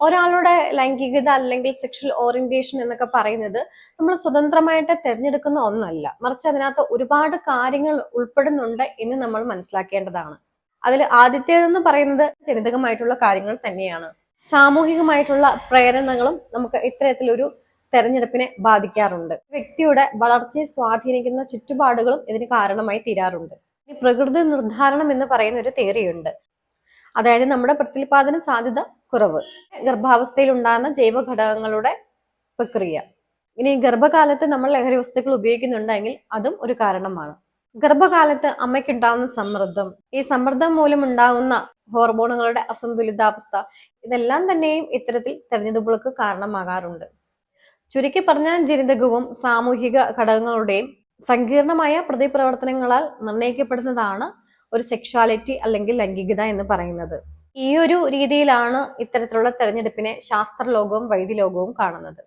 ഒരാളുടെ ലൈംഗികത അല്ലെങ്കിൽ സെക്ഷൽ ഓറിയന്റേഷൻ എന്നൊക്കെ പറയുന്നത് നമ്മൾ സ്വതന്ത്രമായിട്ട് തിരഞ്ഞെടുക്കുന്ന ഒന്നല്ല. മറിച്ച് അതിനകത്ത് ഒരുപാട് കാര്യങ്ങൾ ഉൾപ്പെടുന്നുണ്ട് എന്ന് നമ്മൾ മനസ്സിലാക്കേണ്ടതാണ്. അതിൽ ആദ്യത്തേതെന്ന് പറയുന്നത് ജനിതകമായിട്ടുള്ള കാര്യങ്ങൾ തന്നെയാണ്. സാമൂഹികമായിട്ടുള്ള പ്രേരണകളും നമുക്ക് ഇത്തരത്തിലൊരു തെരഞ്ഞെടുപ്പിനെ ബാധിക്കാറുണ്ട്. വ്യക്തിയുടെ വളർച്ചയെ സ്വാധീനിക്കുന്ന ചുറ്റുപാടുകളും ഇതിന് കാരണമായി തീരാറുണ്ട്. പ്രകൃതി നിർദ്ധാരണം എന്ന് പറയുന്ന ഒരു തിയറിയുണ്ട് അതായത് നമ്മുടെ പ്രത്യുൽപാദന സാധ്യത കുറവ്. ഗർഭാവസ്ഥയിൽ ഉണ്ടാകുന്ന ജൈവ ഘടകങ്ങളുടെ പ്രക്രിയ. ഇനി ഗർഭകാലത്ത് നമ്മൾ ലഹരി വസ്തുക്കൾ ഉപയോഗിക്കുന്നുണ്ടെങ്കിൽ അതും ഒരു കാരണമാണ്. ഗർഭകാലത്ത് അമ്മയ്ക്കുണ്ടാകുന്ന സമ്മർദ്ദം ഈ സമ്മർദ്ദം മൂലം ഉണ്ടാകുന്ന ഹോർമോണുകളുടെ അസന്തുലിതാവസ്ഥ ഇതെല്ലാം തന്നെയും ഇത്തരത്തിൽ തെരഞ്ഞെടുപ്പുകൾക്ക് കാരണമാകാറുണ്ട്. ചുരുക്കി പറഞ്ഞാൽ ജനിതകവും സാമൂഹിക ഘടകങ്ങളുടെയും സങ്കീർണമായ പ്രതിപ്രവർത്തനങ്ങളാൽ നിർണയിക്കപ്പെടുന്നതാണ് ഒരു സെക്ഷുവാലിറ്റി അല്ലെങ്കിൽ ലൈംഗികത എന്ന് പറയുന്നത്. ഈ ഒരു രീതിയിലാണ് ഇത്തരത്തിലുള്ള തെരഞ്ഞെടുപ്പിനെ ശാസ്ത്രലോകവും വൈദ്യലോകവും കാണുന്നത്.